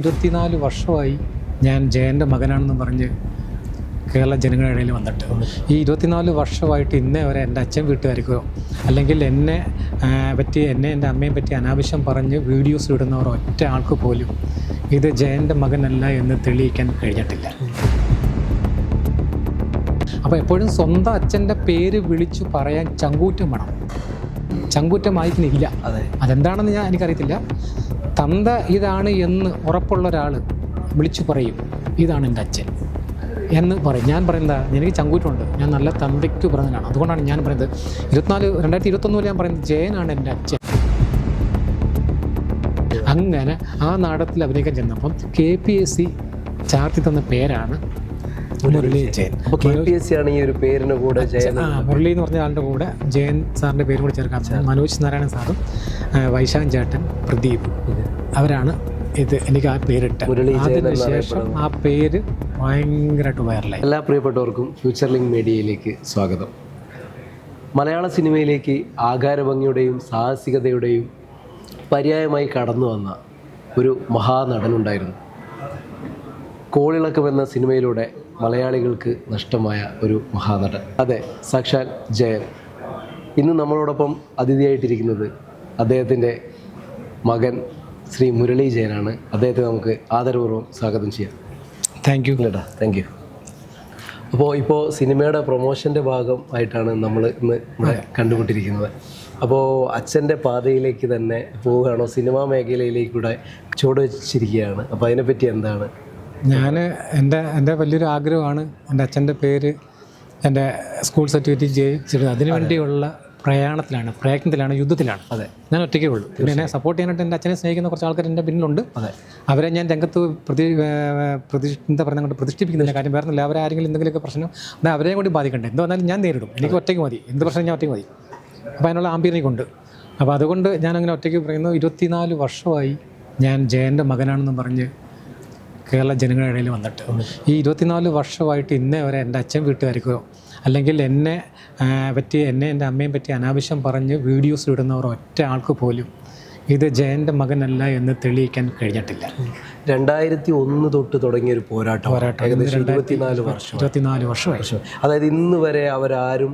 ഇരുപത്തിനാല് വർഷമായി ഞാൻ ജയന്റെ മകനാണെന്ന് പറഞ്ഞ് കേരള ജനങ്ങളുടെ ഇടയിൽ വന്നിട്ട്. ഈ ഇരുപത്തിനാല് വർഷമായിട്ട് ഇന്നേ വരെ എന്റെ അച്ഛൻ വീട്ടുകാർക്കോ അല്ലെങ്കിൽ എന്നെ പറ്റി എന്നെ എന്റെ അമ്മയെ പറ്റി അനാവശ്യം പറഞ്ഞ് വീഡിയോസ് ഇടുന്നവർ ഒറ്റ ആൾക്ക് പോലും ഇത് ജയന്റെ മകനല്ല എന്ന് തെളിയിക്കാൻ കഴിഞ്ഞിട്ടില്ല. അപ്പോൾ എപ്പോഴും സ്വന്തം അച്ഛന്റെ പേര് വിളിച്ചു പറയാൻ ചങ്കൂറ്റം വേണം. ചങ്കൂറ്റമായിട്ടില്ല അതെ. അതെന്താണെന്ന് ഞാൻ എനിക്കറിയത്തില്ല. തന്ത ഇതാണ് എന്ന് ഉറപ്പുള്ള ഒരാൾ വിളിച്ചു പറയും. ഇതാണ് എന്റെ അച്ഛൻ എന്ന് പറയും. ഞാൻ പറയുന്നത് എനിക്ക് ചങ്കൂറ്റുണ്ട് ഞാൻ നല്ല തന്തയ്ക്ക് പറഞ്ഞതാണ് അതുകൊണ്ടാണ് ഞാൻ പറയുന്നത്. ഇരുപത്തിനാല് രണ്ടായിരത്തി ഇരുപത്തൊന്നിൽ ഞാൻ പറയുന്നത് ജയനാണ് എന്റെ അച്ഛൻ. അങ്ങനെ ആ നാടത്തിൽ അഭിനയിക്കാൻ ചെന്നപ്പം കെ പി എസ് സി ചാർത്തി തന്ന പേരാണ് മുരളി. ജയൻ. അപ്പൊ കെ പി എസ് സി ആണ് ഈ ഒരു പേരിന് കൂടെ ജയൻ ആ മുരളി എന്ന് പറഞ്ഞ ആളുടെ കൂടെ ജയൻ സാറിന്റെ പേരും കൂടെ ചേർക്കാൻ മനോജ് നാരായണൻ സാറും വൈശാഖൻ ചേട്ടൻ പ്രദീപ് അവരാണ് ഇത് എനിക്ക് ആ പേരിട്ട അതിനുശേഷം ആ പേര് ഭയങ്കരമായിട്ട് വൈറലായി എല്ലാ പ്രിയപ്പെട്ടവർക്കും ഫ്യൂച്ചർ ലിങ്ക് മീഡിയയിലേക്ക് സ്വാഗതം. മലയാള സിനിമയിലേക്ക് ആകാരഭംഗിയുടെയും സാഹസികതയുടെയും പര്യായമായി കടന്നു വന്ന ഒരു മഹാനടനുണ്ടായിരുന്നു കോളിളക്കം എന്ന സിനിമയിലൂടെ മലയാളികൾക്ക് നഷ്ടമായ ഒരു മഹാനടൻ. അതെ സാക്ഷാൽ ജയൻ. ഇന്ന് നമ്മളോടൊപ്പം അതിഥിയായിട്ടിരിക്കുന്നത് അദ്ദേഹത്തിന്റെ മകൻ ശ്രീ മുരളി ജയനാണ്. അദ്ദേഹത്തെ നമുക്ക് ആദരപൂർവം സ്വാഗതം ചെയ്യാം. താങ്ക് യു കേട്ടാ താങ്ക് യു അപ്പോൾ ഇപ്പോൾ സിനിമയുടെ പ്രൊമോഷന്റെ ഭാഗം ആയിട്ടാണ് നമ്മൾ ഇന്ന് കണ്ടുകൊണ്ടിരിക്കുന്നത് അപ്പോൾ അച്ഛന്റെ പാതയിലേക്ക് തന്നെ പോവുകയാണോ? സിനിമാ മേഖലയിലേക്കൂടെ ചുവട് വെച്ചിരിക്കുകയാണ്. അപ്പോൾ അതിനെപ്പറ്റി എന്താണ് ഞാൻ എന്റെ എന്റെ വലിയൊരു ആഗ്രഹമാണ് എന്റെ അച്ഛന്റെ പേര് എന്റെ സ്കൂൾ സർട്ടിഫിക്കറ്റ് ജയിച്ചത് അതിനു വേണ്ടിയുള്ള പ്രയാണത്തിലാണ് പ്രയത്നത്തിലാണ് യുദ്ധത്തിലാണ്. അതെ. ഞാൻ ഒറ്റയ്ക്കേ ഉള്ളൂ. പിന്നെ എന്നെ സപ്പോർട്ട് ചെയ്യാനായിട്ട് എന്റെ അച്ഛനെ സ്നേഹിക്കുന്ന കുറച്ച് ആൾക്കാർ എന്റെ പിന്നിലുണ്ട്. അതെ. അവരെ ഞാൻ രംഗത്ത് പ്രതി പ്രതിഷ്ഠ പ്രതി എന്താ പറയുക കൊണ്ട് പ്രതിഷ്ഠിപ്പിക്കുന്നില്ല. കാര്യം വേറെ അവരാരെങ്കിലും എന്തെങ്കിലുമൊക്കെ പ്രശ്നം എന്നാൽ അവരെയും കൂടി ബാധിക്കണ്ടേ? എന്ത് വന്നാലും ഞാൻ നേരിടും. എനിക്ക് ഒറ്റയ്ക്ക് മതി. എന്ത് പ്രശ്നം ഞാൻ ഒറ്റയ്ക്ക് മതി. അപ്പോൾ അതിനുള്ള ആംബിയറിനെ കൊണ്ട് അപ്പോൾ അതുകൊണ്ട് ഞാൻ അങ്ങനെ ഒറ്റയ്ക്ക് പറയുന്നു. ഇരുപത്തിനാല് വർഷമായി ഞാൻ ജയന്റെ മകനാണെന്ന് പറഞ്ഞ് കേരള ജനങ്ങളുടെ ഇടയിൽ വന്നിട്ട്. ഈ ഇരുപത്തിനാല് വർഷമായിട്ട് ഇന്നേ വരെ എന്റെ അച്ഛൻ വീട്ടുകാർക്കോ അല്ലെങ്കിൽ എന്നെ പറ്റി എന്നെ എന്റെ അമ്മയെ പറ്റി അനാവശ്യം പറഞ്ഞ് വീഡിയോസ് ഇടുന്നവർ ഒറ്റ ആൾക്ക് പോലും ഇത് ജയന്റെ മകനല്ല എന്ന് തെളിയിക്കാൻ കഴിഞ്ഞിട്ടില്ല. രണ്ടായിരത്തി ഒന്ന് തൊട്ട് തുടങ്ങിയ ഒരു പോരാട്ടം. പോരാട്ടം. ഇരുപത്തിനാല് വർഷം. ഇരുപത്തിനാല് വർഷമായി. അതായത് ഇന്ന് വരെ അവരാരും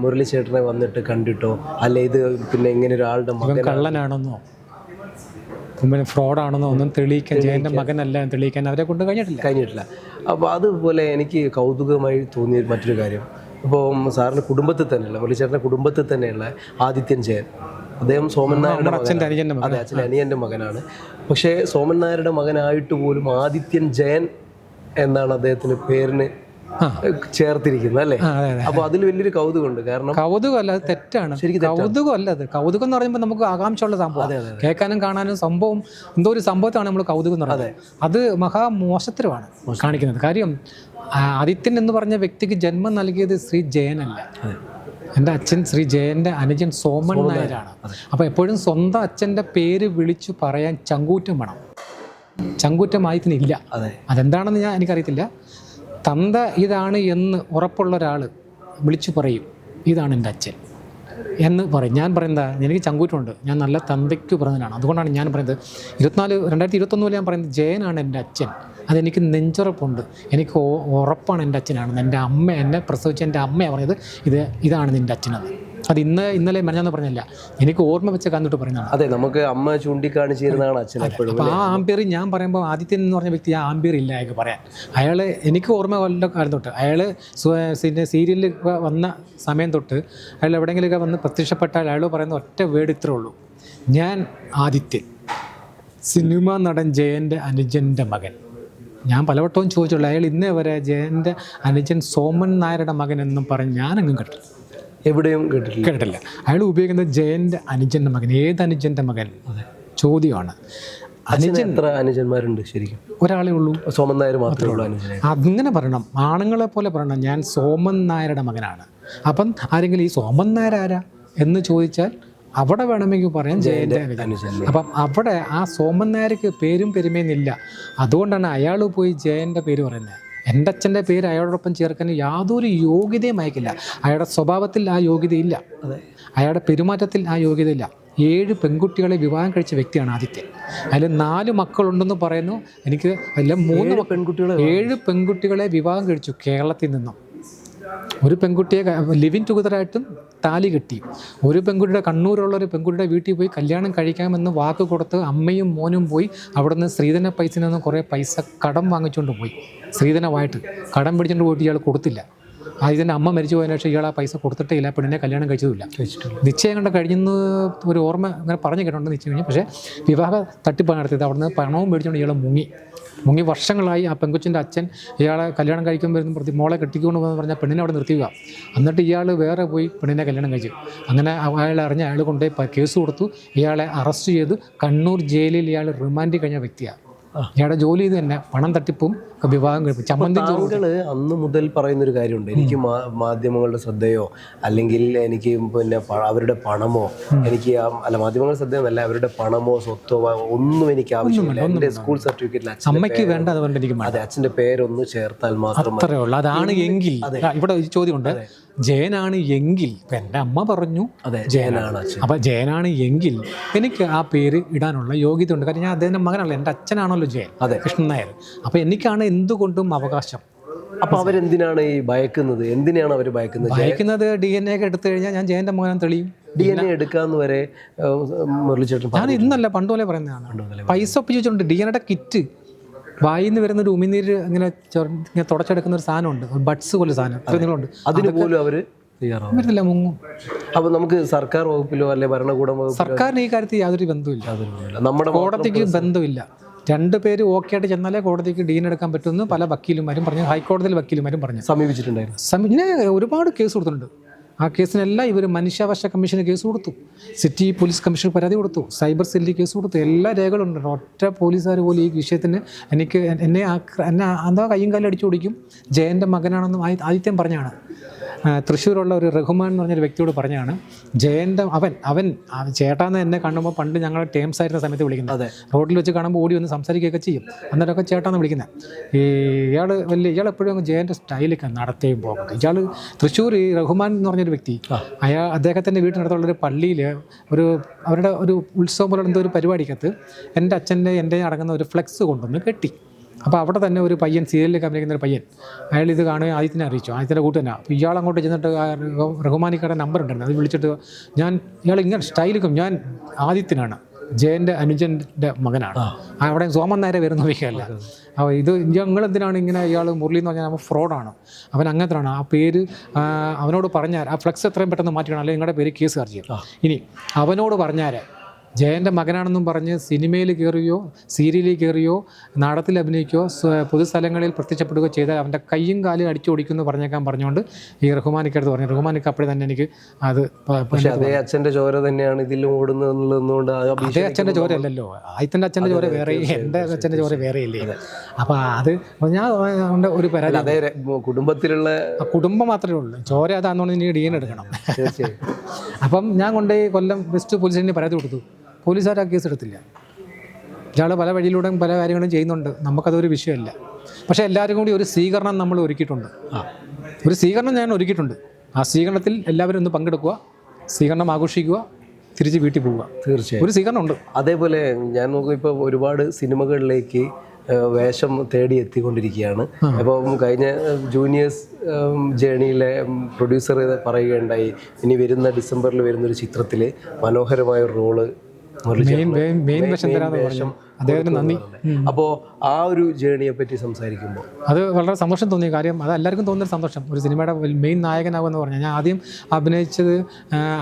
മുരളി ചേട്ടനെ വന്നിട്ട് കണ്ടിട്ടോ അല്ലെ ഇത് പിന്നെ ഇങ്ങനെ ഒരാളുടെ മകൻ കള്ളനാണെന്നോ? പിന്നെ ഫ്രോഡാണെന്നോ ഒന്നും തെളിയിക്കാൻ ജയന്റെ മകനല്ല തെളിയിക്കാൻ അവരെ കൊണ്ട് കഴിഞ്ഞിട്ടില്ല. കഴിഞ്ഞിട്ടില്ല. അപ്പോൾ അതുപോലെ എനിക്ക് കൗതുകമായി തോന്നിയ മറ്റൊരു കാര്യം. ഇപ്പോൾ സാറിന്റെ കുടുംബത്തിൽ തന്നെയുള്ള വെള്ളിച്ചേട്ടന്റെ കുടുംബത്തിൽ തന്നെയുള്ള ആദിത്യൻ ജയൻ. അദ്ദേഹം സോമൻ നായരുടെ അച്ഛന്റെ അനിയന്റെ മകൻ. അതെ അച്ഛൻ അനിയന്റെ മകനാണ്. പക്ഷേ സോമൻ നായരുടെ മകനായിട്ട് പോലും ആദിത്യൻ ജയൻ എന്നാണ് അദ്ദേഹത്തിന്റെ പേരിന്. ചേർത്തിരിക്കുന്നത് അല്ലേ? അപ്പൊ അതിൽ വലിയൊരു കൗതുകമുണ്ട്. കാരണം കൗതുകമല്ല അല്ല തെറ്റാണ്. കൗതുകമല്ല അത്. കൗതുകം എന്ന് പറയുമ്പോൾ നമുക്ക് ആകാംക്ഷ ഉള്ള സംഭവം കേൾക്കാനും കാണാനും സംഭവം എന്തോ ഒരു സംഭവത്താണ് നമ്മൾ കൗതുകം എന്ന് പറയുന്നത്. അത്. മഹാ മോശത്തരമാണ് കാണിക്കുന്നത്. കാര്യം ആദിത്യൻ എന്ന് പറഞ്ഞ വ്യക്തിക്ക് ജന്മം നൽകിയത് ശ്രീ ജയനല്ല എന്റെ അച്ഛൻ ശ്രീ ജയന്റെ അനുജൻ സോമൻ നായരാണ്. അപ്പോൾ എപ്പോഴും സ്വന്തം അച്ഛന്റെ പേര് വിളിച്ചു പറയാൻ ചങ്കൂറ്റം വേണം. ചങ്കൂറ്റം അതെ. അതെന്താണെന്ന് ഞാൻ എനിക്കറിയത്തില്ല. തന്ത ഇതാണ് എന്ന് ഉറപ്പുള്ള ഒരാൾ വിളിച്ചു പറയും. ഇതാണ് എന്റെ അച്ഛൻ എന്ന് പറയും. ഞാൻ പറയുന്നത് എനിക്ക് ചങ്കൂറ്റുണ്ട് ഞാൻ നല്ല തന്തയ്ക്ക് പറഞ്ഞതാണ്. അതുകൊണ്ടാണ് ഞാൻ പറയുന്നത്. ഇരുപത്തിനാല് രണ്ടായിരത്തി ഇരുപത്തൊന്നിൽ ഞാൻ പറയുന്നത് ജയനാണ് എന്റെ അച്ഛൻ. അതെനിക്ക് നെഞ്ചുറപ്പുണ്ട്. എനിക്ക് ഉറപ്പാണ് എന്റെ അച്ഛനാണ് എന്റെ അമ്മ എന്നെ പ്രസവിച്ച എന്റെ അമ്മയാണ് പറഞ്ഞത് ഇത് ഇതാണ് നിന്റെ അച്ഛനെന്ന്. അത് ഇന്ന് ഇന്നലെ മെനഞ്ഞാന്ന് പറഞ്ഞില്ല. എനിക്ക് ഓർമ്മ വെച്ച കണ്ടിട്ട് പറയുന്നതാണ്. അതെ നമുക്ക് അമ്മ ചൂണ്ടിക്കാണിച്ചിരുന്നതാണ് അച്ഛൻ എപ്പോഴും അപ്പോൾ ആ ആംബിയർ ഞാൻ പറയുമ്പോൾ ആദിത്യൻ എന്ന് പറഞ്ഞ വ്യക്തി ആ ആംബിയർ ഇല്ല അയാൾക്ക് പറയാൻ. അയാൾ എനിക്ക് ഓർമ്മ വല്ല കാലം തൊട്ട്. അയാൾ സീരിയലിൽ വന്ന സമയം തൊട്ട് അയാൾ എവിടെയെങ്കിലുമൊക്കെ വന്ന് പ്രത്യക്ഷപ്പെട്ടാൽ അയാൾ പറയുന്ന ഒറ്റ വേർഡ് ഇത്രേ ഉള്ളൂ. ഞാൻ ആദിത്യൻ. സിനിമ നടൻ ജയന്റെ അനുജന്റെ മകൻ. ഞാൻ പലവട്ടവും ചോദിച്ചുള്ളൂ അയാൾ ഇന്നേ വരെ ജയന്റെ അനുജൻ സോമൻ നായരുടെ മകൻ എന്നും പറഞ്ഞ് ഞാനെങ്ങും കേട്ടില്ല എവിടെയും കേട്ടിട്ടില്ല. കേട്ടില്ല അയാൾ ഉപയോഗിക്കുന്നത് ജയന്റെ അനുജന്റെ മകൻ ഏത് അനുജന്റെ മകൻ? ചോദ്യമാണ്. അനുജൻ എത്ര അനുജന്മാരുണ്ട് ശരിക്കും? ഒരാളേ ഉള്ളൂ. സോമൻ നായർ മാത്രമേ ഉള്ളൂ അനുജൻ അങ്ങനെ പറയണം. ആണുങ്ങളെ പോലെ പറയണം. ഞാൻ സോമൻ നായരുടെ മകനാണ്. അപ്പം ആരെങ്കിലും ഈ സോമൻ നായർ ആരാ എന്ന് ചോദിച്ചാൽ അവിടെ വേണമെങ്കിൽ പറയാം ജയന്റെ അനുജൻ. അപ്പം അവിടെ ആ സോമൻ നായർക്ക് പേരും പെരുമയെന്നില്ല അതുകൊണ്ടാണ് അയാൾ പോയി ജയന്റെ പേര് പറയുന്നത്. എന്റെ അച്ഛന്റെ പേര് അയാളോടൊപ്പം ചേർക്കാൻ യാതൊരു യോഗ്യതയും അയക്കില്ല അയാളുടെ സ്വഭാവത്തിൽ ആ യോഗ്യതയില്ല. അതെ. അയാളുടെ പെരുമാറ്റത്തിൽ ആ യോഗ്യതയില്ല. ഏഴ് പെൺകുട്ടികളെ വിവാഹം കഴിച്ച വ്യക്തിയാണ് ആദിത്യൻ. അതിൽ നാല് മക്കളുണ്ടെന്ന് പറയുന്നു. എനിക്ക് അല്ല മൂന്ന് പെൺകുട്ടികൾ പെൺകുട്ടികളെ ഏഴ് പെൺകുട്ടികളെ വിവാഹം കഴിച്ചു കേരളത്തിൽ നിന്നും. ഒരു പെൺകുട്ടിയെ ലിവിൻ ടുഗദറായിട്ടും താലി കെട്ടി. ഒരു പെൺകുട്ടിയുടെ കണ്ണൂരുള്ള ഒരു പെൺകുട്ടിയുടെ വീട്ടിൽ പോയി കല്യാണം കഴിക്കാമെന്ന് വാക്ക് കൊടുത്ത് അമ്മയും മോനും പോയി. അവിടെ നിന്ന് സ്ത്രീധന പൈസ നിന്ന് കുറേ പൈസ കടം വാങ്ങിച്ചുകൊണ്ട് പോയി. സ്ത്രീധനമായിട്ട് കടം പിടിച്ചിട്ട് പോയിട്ട് ഇയാൾ കൊടുത്തില്ല. ആ ഇതിന്റെ അമ്മ മരിച്ചു പോയതിനു ശേഷം ഇയാൾ ആ പൈസ കൊടുത്തിട്ടേ ഇല്ല പെണ്ണിനെ കല്യാണം കഴിച്ചതുമില്ല. നിശ്ചയം കണ്ട കഴിഞ്ഞെന്ന് ഒരു ഓർമ്മ അങ്ങനെ പറഞ്ഞു കേട്ടോണ്ട് നിശ്ചയം കഴിഞ്ഞു. പക്ഷേ വിവാഹ തട്ടിപ്പാണ് നടത്തിയത്. അവിടുന്ന് പണവും മേടിച്ചുകൊണ്ട് ഇയാൾ മുങ്ങി. മുങ്ങി വർഷങ്ങളായി ആ പെങ്കുച്ചിന്റെ അച്ഛൻ ഇയാളെ കല്യാണം കഴിക്കാൻ വരുന്ന പ്രതി മോളെ കെട്ടിക്കൊണ്ട് പോകുന്ന പറഞ്ഞാൽ പെണ്ണിനെ അവിടെ നിർത്തിയുക എന്നിട്ട് ഇയാൾ വേറെ പോയി പെണ്ണിനെ കല്യാണം കഴിച്ചു. അങ്ങനെ അയാൾ അറിഞ്ഞ അയാൾ കൊണ്ടുപോയി കേസ് കൊടുത്തു. ഇയാളെ അറസ്റ്റ് ചെയ്ത് കണ്ണൂർ ജയിലിൽ ഇയാൾ റിമാൻഡ് കഴിഞ്ഞ വ്യക്തിയാണ് ഇയാളുടെ ജോലി ഇത് തന്നെ. പണം തട്ടിപ്പും വിവാഹം കഴിപ്പും ചമ്മന്തി ചോറ് താങ്കൾ അന്ന് മുതൽ പറയുന്ന ഒരു കാര്യമുണ്ട് എനിക്ക് മാധ്യമങ്ങളുടെ ശ്രദ്ധയോ അല്ലെങ്കിൽ എനിക്ക് പിന്നെ അവരുടെ പണമോ എനിക്ക് അല്ല മാധ്യമങ്ങളുടെ ശ്രദ്ധയൊന്നല്ല അവരുടെ പണമോ സ്വത്തോ ഒന്നും എനിക്ക് ആവശ്യമില്ല. എന്റെ സ്കൂൾ സർട്ടിഫിക്കറ്റിൽ അച്ഛൻ അമ്മയ്ക്ക് വേണ്ട അതുകൊണ്ട് എനിക്ക് അതെ അച്ഛന്റെ പേരൊന്ന് ചേർത്താൽ മാത്രം മതി. അത്രേ ഉള്ളൂ. അതാണ് എങ്കിൽ ഇവിടെ ചോദ്യമുണ്ട്. ജയനാണ് എങ്കിൽ ഇപ്പം എന്റെ അമ്മ പറഞ്ഞു അതെ ജയനാണ്. അപ്പൊ അപ്പം ജയനാണ് എങ്കിൽ എനിക്ക് ആ പേര് ഇടാനുള്ള യോഗ്യത ഉണ്ട്. കാരണം ഞാൻ അദ്ദേഹത്തിന്റെ മകനാണല്ലോ എന്റെ അച്ഛനാണല്ലോ ജയൻ അതെ. കൃഷ്ണൻ നായർ. അപ്പോൾ എനിക്കാണ് എന്തുകൊണ്ടും അവകാശം. അപ്പൊ അവരെന്തിനാണ് ഈ ഭയക്കുന്നത്? എന്തിനാണ് അവർ ഭയക്കുന്നത്? ഭയക്കുന്നത് ഡി എൻ എ ഒക്കെ എടുത്തു കഴിഞ്ഞാൽ ഞാൻ ജയന്റെ മോഹനം തെളിയും. ഡി എൻ എ എടുക്കാന്ന് വരെ മുരളിച്ചേട്ടൻ ഞാൻ ഇന്നല്ല പണ്ട് പോലെ പറയുന്നതാണ് പൈസ ഒപ്പിച്ച് വെച്ചിട്ടുണ്ട് ഡി എൻ എയുടെ കിറ്റ് വായിൽ നിന്ന് വരുന്ന ഒരു ഉമിനീര് ഇങ്ങനെ ഇങ്ങനെ തുടച്ചെടുക്കുന്ന ഒരു സാധനമുണ്ട്. ബഡ്സ് പോലെ സാധനം. നീളമുണ്ട് അതിന് പോലും വരുന്നില്ല മുങ്ങും. അപ്പൊ നമുക്ക് സർക്കാർ വകുപ്പിലോ അല്ലെ ഭരണകൂടം സർക്കാരിന് ഈ കാര്യത്തിൽ യാതൊരു ബന്ധവും ഇല്ല നമ്മുടെ കോടതിക്ക് ബന്ധമില്ല. രണ്ട് പേര് ഓക്കെ ആയിട്ട് ചെന്നാലേ കോടതിക്ക് ഡീൻ എടുക്കാൻ പറ്റുമെന്ന് പല വക്കീലുമാരും പറഞ്ഞു. ഹൈക്കോടതിയിലെ വക്കീലുമാരും പറഞ്ഞു. സമീപിച്ചിട്ടുണ്ടായിരുന്നു. പിന്നെ ഒരുപാട് കേസ് കൊടുത്തിട്ടുണ്ട്. ആ കേസിനെല്ലാം ഇവർ മനുഷ്യാവകാശ കമ്മീഷന് കേസ് കൊടുത്തു. സിറ്റി പോലീസ് കമ്മീഷന് പരാതി കൊടുത്തു. സൈബർ സെല്ലിൽ കേസ് കൊടുത്തു. എല്ലാ രേഖകളുണ്ട്. ഒറ്റ പോലീസുകാർ പോലും ഈ വിഷയത്തിന് എനിക്ക് എന്നെ എന്നെ എന്താ കയ്യും കാലും അടിച്ചു ഓടിക്കും. ജയന്റെ മകനാണെന്നും ആദ്യം ആദിത്യം പറഞ്ഞാണ്. തൃശ്ശൂരുള്ള ഒരു റഹ്മാൻ എന്ന് പറഞ്ഞൊരു വ്യക്തിയോട് പറഞ്ഞാണ് ജയന്റെ അവൻ അവൻ ചേട്ടാന്ന് എന്നെ കാണുമ്പോൾ പണ്ട് ഞങ്ങൾ ടേംസ് ആയിരുന്ന സമയത്ത് വിളിക്കുന്നത്. അതെ. റോഡിൽ വെച്ച് കാണുമ്പോൾ ഓടി വന്ന് സംസാരിക്കുകയൊക്കെ ചെയ്യും. അന്നേരമൊക്കെ ചേട്ടാന്ന് വിളിക്കുന്നത്. ഈ ഇയാൾ വലിയ ഇയാൾ എപ്പോഴും അങ്ങ് ജയന്റെ സ്റ്റൈലൊക്കെ നടത്തുകയും പോകുന്നത് ഇയാൾ തൃശ്ശൂർ ഈ റഹ്മാൻ എന്ന് പറഞ്ഞൊരു വ്യക്തി അയാൾ അദ്ദേഹത്തിന്റെ വീട്ടിനടുത്തുള്ള ഒരു പള്ളിയിൽ ഒരു അവരുടെ ഒരു ഉത്സവം പോലെ എന്തോ ഒരു പരിപാടിക്കകത്ത് എന്റെ അച്ഛന്റെ എന്റെ അടങ്ങുന്ന ഒരു ഫ്ലെക്സ് കൊണ്ടുവന്ന് കെട്ടി. അപ്പോൾ അവിടെ തന്നെ ഒരു പയ്യൻ സീരിയലിലേക്ക് അഭിനയിക്കുന്ന ഒരു പയ്യൻ. അയാൾ ഇത് കാണുകയും ആദ്യത്തിനെ അറിയിച്ചു. ആദ്യത്തിന്റെ കൂട്ട് തന്നെ അപ്പോൾ ഇയാൾ അങ്ങോട്ട് ചെന്നിട്ട് റഹ്മാനിക്കാരുടെ നമ്പർ ഉണ്ടായിരുന്നു അത് വിളിച്ചിട്ട് ഞാൻ ഇയാൾ ഇങ്ങനെ സ്റ്റൈലിക്കും ഞാൻ ആദിത്യനാണ്. ജയന്റെ അനുജന്റെ മകനാണ്. അവിടെ സോമൻ നേരെ വരുന്ന വിഷയമല്ല അപ്പോൾ ഇത് ഞങ്ങൾ എന്തിനാണ് ഇങ്ങനെ ഇയാൾ മുരളി എന്ന് പറഞ്ഞാൽ അവൻ ഫ്രോഡാണ് അവൻ അങ്ങനത്തെയാണ്. ആ പേര് അവനോട് പറഞ്ഞാൽ ആ ഫ്ലെക്സ് എത്രയും പെട്ടെന്ന് മാറ്റിക്കണം അല്ലെങ്കിൽ നിങ്ങളുടെ പേര് കേസ് ചാർജ് ചെയ്യും ഇനി അവനോട് പറഞ്ഞാൽ ജയന്റെ മകനാണെന്നും പറഞ്ഞ് സിനിമയിൽ കയറിയോ സീരിയലിൽ കയറിയോ നാടത്തിൽ അഭിനയിക്കുകയോ പൊതുസ്ഥലങ്ങളിൽ പ്രത്യക്ഷപ്പെടുകയോ ചെയ്താൽ അവന്റെ കയ്യും കാലും അടിച്ചു ഓടിക്കുമെന്ന് പറഞ്ഞേക്കാൻ പറഞ്ഞുകൊണ്ട് ഈ റഹ്മാനിക്ക് റഹ്മാനിക്കടുത്ത് പറഞ്ഞു. റഹ്മാനിക്ക് അപ്പോഴേ തന്നെ എനിക്ക് അത് അതേ അച്ഛന്റെ ചോര തന്നെയാണ് ഇതിലും ഓടുന്നതെന്നുള്ളതുകൊണ്ട് അതേ അച്ഛന്റെ ചോര അല്ലല്ലോ ആയത്തിന്റെ അച്ഛന്റെ ചോര വേറെ എന്റെ അച്ഛന്റെ ചോര വേറെ ഇല്ലേ? അപ്പോൾ അത് ഞാൻ അവന്റെ ഒരു പരാതി അതേ കുടുംബത്തിലുള്ള കുടുംബം മാത്രമേ ഉള്ളൂ. ചോര അതാണെന്നുണ്ടെങ്കിൽ ഇനി ഡി എൻ എടുക്കണം. തീർച്ചയായും. അപ്പം ഞാൻ കൊണ്ടുപോയി കൊല്ലം ബെസ്റ്റ് പോലീസിന് പരാതി കൊടുത്തു. പോലീസുകാർ ആ കേസ് എടുത്തില്ല. ഇയാൾ പല വഴിയിലൂടെയും പല കാര്യങ്ങളും ചെയ്യുന്നുണ്ട്. നമുക്കതൊരു വിഷയമല്ല. പക്ഷേ എല്ലാവരും കൂടി ഒരു സ്വീകരണം നമ്മൾ ഒരുക്കിയിട്ടുണ്ട്. ആ. ഒരു സ്വീകരണം ഞാൻ ഒരുക്കിയിട്ടുണ്ട്. ആ സ്വീകരണത്തിൽ എല്ലാവരും ഒന്ന് പങ്കെടുക്കുക സ്വീകരണം ആഘോഷിക്കുക തിരിച്ച് വീട്ടിൽ പോവുക. തീർച്ചയായും. ഒരു സ്വീകരണം ഉണ്ട് അതേപോലെ ഞാൻ നോക്കും ഇപ്പോൾ ഒരുപാട് സിനിമകളിലേക്ക് വേഷം തേടി എത്തിക്കൊണ്ടിരിക്കുകയാണ്. അപ്പോൾ കഴിഞ്ഞ ജൂനിയേഴ്സ് ജേണിയിലെ പ്രൊഡ്യൂസർ പറയുകയുണ്ടായി. ഇനി വരുന്ന ഡിസംബറിൽ വരുന്ന ഒരു ചിത്രത്തിൽ മനോഹരമായ ഒരു റോൾ അപ്പോൾ ആ ഒരു ജേണിയെ പറ്റി സംസാരിക്കുമ്പോൾ അത് വളരെ സന്തോഷം തോന്നിയ കാര്യം അത് എല്ലാവർക്കും തോന്നുന്ന സന്തോഷം. ഒരു സിനിമയുടെ മെയിൻ നായകനാകുമെന്ന് പറഞ്ഞാൽ ഞാൻ ആദ്യം അഭിനയിച്ചത്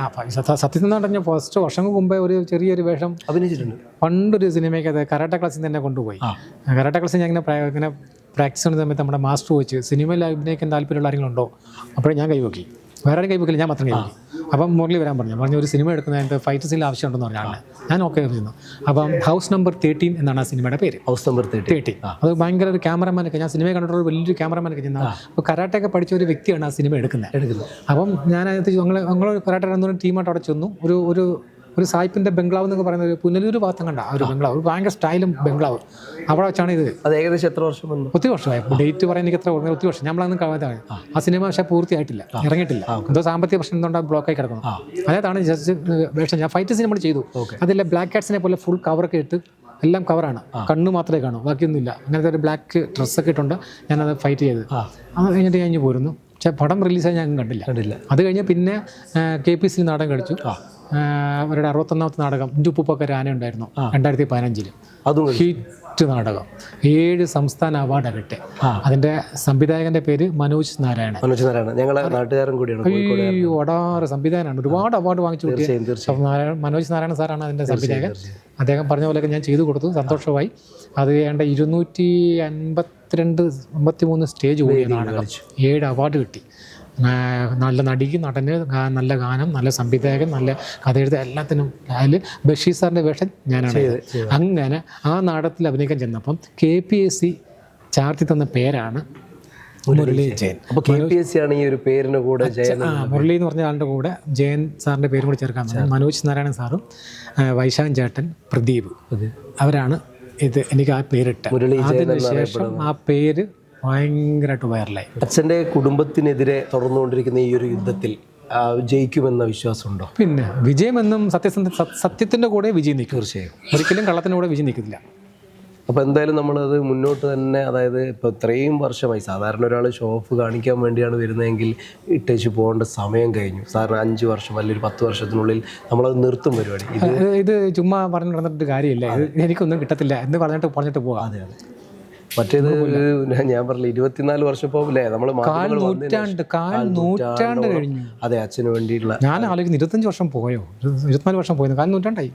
അപ്പ സത്യത്തിൽ നിന്ന് പറഞ്ഞാൽ ഫസ്റ്റ് വർഷങ്ങൾക്ക് മുമ്പേ ഒരു ചെറിയൊരു വേഷം അഭിനയിച്ചിട്ടുണ്ട്. പണ്ടൊരു സിനിമയ്ക്ക് അത് കരാട്ട ക്ലാസ്സിൽ തന്നെ കൊണ്ടുപോയി. കരാട്ട ക്ലാസ്സിൽ ഞാൻ ഇങ്ങനെ ഇങ്ങനെ പ്രാക്ടീസ് ചെയ്യുന്ന സമയത്ത് നമ്മുടെ മാസ്റ്റർ വെച്ച് സിനിമയിൽ അഭിനയിക്കാൻ താല്പര്യമുള്ള ആരെങ്കിലും ഉണ്ടോ? അപ്പോഴേ ഞാൻ കൈവക്കി വേറെ ആരും കൈവക്കില്ല ഞാൻ മാത്രം കൈവക്കി അപ്പം മുരളി വരാൻ പറഞ്ഞു. പറഞ്ഞു ഒരു സിനിമ എടുക്കുന്നതിന് ഫൈറ്റ് സീൻ ആവശ്യമുണ്ടെന്ന് പറഞ്ഞാൽ ഞാൻ ഓക്കെ ചെയ്യുന്നു അപ്പം ഹൗസ് നമ്പർ തേർട്ടീൻ എന്നാണ് ആ സിനിമയുടെ പേര്. ഹൗസ് നമ്പർ തേർട്ടി തേർട്ടി അത് ഭയങ്കര ഒരു ക്യാമറമാനൊക്കെ ഞാൻ സിനിമ കണ്ടിട്ടുള്ള ഒരു വലിയൊരു ക്യാമറമാനൊക്കെ ചെയ്യുന്ന അപ്പോൾ കരാട്ടയൊക്കെ പഠിച്ച ഒരു വ്യക്തിയാണ് ആ സിനിമ എടുക്കുന്നത്. എടുക്കുന്നത്. അപ്പം ഞാൻ അതിനകത്ത് ഞങ്ങൾ ഞങ്ങൾ കരാട്ട ടീമായിട്ട് അവിടെ ചെന്നു. ഒരു ഒരു ഒരു സായിപ്പിന്റെ ബംഗ്ലാവ് എന്നൊക്കെ പറയുന്ന ഒരു പുനലൂർ ഭാഗത്തും കണ്ട ആ ഒരു ബംഗ്ലാവ് ഒരു ഭയങ്കര സ്റ്റൈലും ബംഗ്ലാവ്. അവിടെ വെച്ചാണ് ഇത്. അത് ഏകദേശം എത്ര വർഷം ഒത്തിരി വർഷമായി ഡേറ്റ് പറയാൻ എനിക്ക് എത്ര ഓർമ്മ ഒത്തിരി വർഷം. നമ്മളന്ന് കാണാതാണ് ആ. സിനിമ പക്ഷേ പൂർത്തിയായിട്ടില്ല. ഇറങ്ങിയിട്ടില്ല. എന്തോ സാമ്പത്തിക പ്രശ്നം എന്തുകൊണ്ടാണ് ബ്ലോക്കായി കിടക്കണം അതായതാണ് ജസ്റ്റ് ഞാൻ ഫൈറ്റ് സിനിമ ചെയ്തു. അതിലെ ബ്ലാക്ക് കാറ്റ്സിനെ പോലെ ഫുൾ കവറൊക്കെ ഇട്ട് എല്ലാം കവറാണ് കണ്ണ് മാത്രമേ കാണൂ. ബാക്കിയൊന്നുമില്ല. അങ്ങനത്തെ ഒരു ബ്ലാക്ക് ഡ്രസ്സൊക്കെ ഇട്ടുണ്ട് ഞാനത് ഫൈറ്റ് ചെയ്ത്. അത് കഴിഞ്ഞിട്ട് ഞാൻ പോരുന്നു. പക്ഷേ പടം റിലീസായി ഞാൻ കണ്ടില്ല. കണ്ടില്ല. അത് കഴിഞ്ഞ് പിന്നെ കെ പി സി നാടകം കളിച്ചു അവരുടെ അറുപത്തൊന്നാമത്തെ നാടകം എന്റെ ഉപ്പുപ്പൊക്കെ ആന ഉണ്ടായിരുന്നു രണ്ടായിരത്തി പതിനഞ്ചിൽ അത് ഹിറ്റ് നാടകം. ഏഴ് സംസ്ഥാന അവാർഡ് അകട്ടെ അതിന്റെ സംവിധായകന്റെ പേര് മനോജ് നാരായണൻ. മനോജ് നാരായണൻ. ഞങ്ങളെ നാട്ടുകാരൻ കൂടിയാണ് ഒടാറ് സംവിധാനമാണ് ഒരുപാട് അവാർഡ് വാങ്ങിച്ചു കൂട്ടിയ മനോജ് നാരായണൻ സാറാണ് അതിന്റെ സംവിധായകൻ. അദ്ദേഹം പറഞ്ഞ പോലെയൊക്കെ ഞാൻ ചെയ്തു കൊടുത്തു. സന്തോഷമായി. അത് ഏണ്ട ഇരുന്നൂറ്റി അൻപത്തിരണ്ട് അമ്പത്തി മൂന്ന് സ്റ്റേജ് കൂടിയ നാടകം. ഏഴ് അവാർഡ് കിട്ടി. നല്ല നടിക്ക് നടന് നല്ല ഗാനം നല്ല സംവിധായകൻ നല്ല കഥ എഴുത എല്ലാത്തിനും. അതിൽ ബഷീർ സാറിന്റെ വേഷം ഞാനാണ് ചെയ്തത്. അങ്ങനെ ആ നാടത്തിൽ അഭിനയിക്കാൻ ചെന്നപ്പം കെ പി എസ് സി ചാർത്തി തന്ന പേരാണ് മുരളി ജയൻ. അപ്പൊ കെ പി എസ് സി ആണ് ഈ ഒരു പേരിന് കൂടെ ജയൻ മുരളി എന്ന് പറഞ്ഞ ആളുടെ കൂടെ ജയൻ സാറിന്റെ പേരും കൂടി ചേർക്കാൻ പറഞ്ഞു മനോജ് നാരായണൻ സാറും വൈശാഖൻ ചേട്ടൻ പ്രദീപ് അവരാണ് ഇത് എനിക്ക് ആ പേരിട്ട് അതിനുശേഷം ആ പേര് ഭയങ്കരമായിട്ട് വൈറലായി. അച്ഛന്റെ കുടുംബത്തിനെതിരെ തുറന്നുകൊണ്ടിരിക്കുന്ന ഈ ഒരു യുദ്ധത്തിൽ ജയിക്കുമെന്ന വിശ്വാസമുണ്ടോ? പിന്നെ വിജയമെന്നും സത്യസന്ധ സത്യത്തിന്റെ സത്യത്തിന്റെ കൂടെ വിജയം നിൽക്കും. തീർച്ചയായും. ഒരിക്കലും കള്ളത്തിന്റെ കൂടെ വിജയം നിൽക്കില്ല. അപ്പോൾ എന്തായാലും നമ്മളത് മുന്നോട്ട് തന്നെ അതായത് ഇപ്പോൾ ഇത്രയും വർഷമായി സാധാരണ ഒരാൾ ഷോ ഓഫ് കാണിക്കാൻ വേണ്ടിയാണ് വരുന്നതെങ്കിൽ ഇട്ടേച്ച് പോകേണ്ട സമയം കഴിഞ്ഞു. സാറിന് അഞ്ച് വർഷം അല്ലെങ്കിൽ ഒരു പത്ത് വർഷത്തിനുള്ളിൽ നമ്മളത് നിർത്തും പരിപാടി. ഇത് ഇത് ഇത് ചുമ്മാ പറഞ്ഞു നടന്നിട്ട് കാര്യമില്ല. ഇത് എനിക്കൊന്നും കിട്ടത്തില്ല എന്ന് പറഞ്ഞിട്ട് പറഞ്ഞിട്ട് പോകാം അതെ അതെ. മറ്റേത് ഞാൻ പറഞ്ഞില്ല ഇരുപത്തിനാല് വർഷം പോകില്ലേ നമ്മൾ കാൽ നൂറ്റാണ്ട് കാൽ നൂറ്റാണ്ട് കഴിഞ്ഞു. അതെ അച്ഛന് വേണ്ടിയിട്ടുള്ള ഞാൻ ആലോചിക്കുന്നു ഇരുപത്തഞ്ച് വർഷം പോയോ? ഇരു- ഇരുപത്തിനാല് വർഷം പോയത് കാൽ നൂറ്റാണ്ടായി.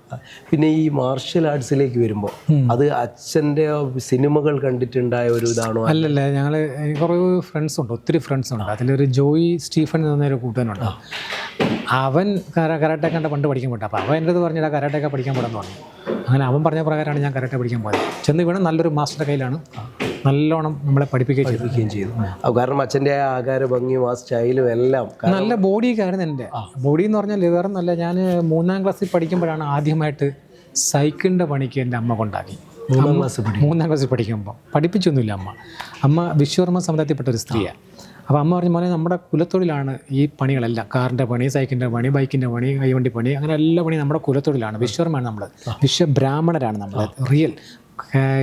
പിന്നെ ഈ മാർഷ്യൽ ആർട്സിലേക്ക് വരുമ്പോൾ അത് അച്ഛന്റെ സിനിമകൾ കണ്ടിട്ടുണ്ടായ ഒരു ഇതാണോ? അല്ലല്ല ഞങ്ങൾ കുറേ ഫ്രണ്ട്സ് ഉണ്ട് ഒത്തിരി ഫ്രണ്ട്സ് ഉണ്ട്. അതിലൊരു ജോയി സ്റ്റീഫൻ എന്ന കൂട്ടാനുണ്ട് അവൻ കരാട്ടെ കണ്ട പണ്ട് പഠിക്കാൻ പോട്ടെ അപ്പോൾ അവൻ എന്റെ അടുത്ത് പറഞ്ഞിട്ട് കരാട്ടേക്ക പഠിക്കാൻ പോടെന്ന് പറഞ്ഞു. അങ്ങനെ അവൻ പറഞ്ഞ പ്രകാരമാണ് ഞാൻ കരാട്ടെ പഠിക്കാൻ പോയത്. ചെന്ന് വീണ് നല്ലൊരു മാസ്റ്ററുടെ കയ്യിലാണ്. നല്ലോണം നമ്മളെ പഠിപ്പിക്കുകയും ചെയ്യിപ്പിക്കുകയും ചെയ്തു. കാരണം അച്ഛന്റെ ആ ആകാര ഭംഗിയും ആ സ്റ്റൈലും എല്ലാം നല്ല ബോഡിയൊക്കെ ആയിരുന്നു എന്റെ ബോഡി എന്ന് പറഞ്ഞാൽ വേറെ നല്ല ഞാൻ മൂന്നാം ക്ലാസ്സിൽ പഠിക്കുമ്പോഴാണ് ആദ്യമായിട്ട് സൈക്കിളിന്റെ പണിക്ക് എന്റെ അമ്മ കൊണ്ടാക്കി. മൂന്നാം ക്ലാസ് മൂന്നാം ക്ലാസ്സിൽ പഠിക്കുമ്പോൾ പഠിപ്പിച്ചൊന്നുമില്ല അമ്മ. അമ്മ വിശ്വകർമ്മ സമുദായത്തിൽപ്പെട്ട ഒരു സ്ത്രീയാണ്. അപ്പോൾ അമ്മ പറഞ്ഞ മോനെ നമ്മുടെ കുലത്തൊഴിലാണ് ഈ പണികളെല്ലാം. കാറിന്റെ പണി സൈക്കിളിന്റെ പണി ബൈക്കിന്റെ പണി കൈവണ്ടി പണി അങ്ങനെ എല്ലാ പണിയും നമ്മുടെ കുലത്തൊഴിലാണ്. വിശ്വർമാണ് നമ്മൾ വിശ്വബ്രാഹ്മണരാണ് നമ്മൾ റിയൽ.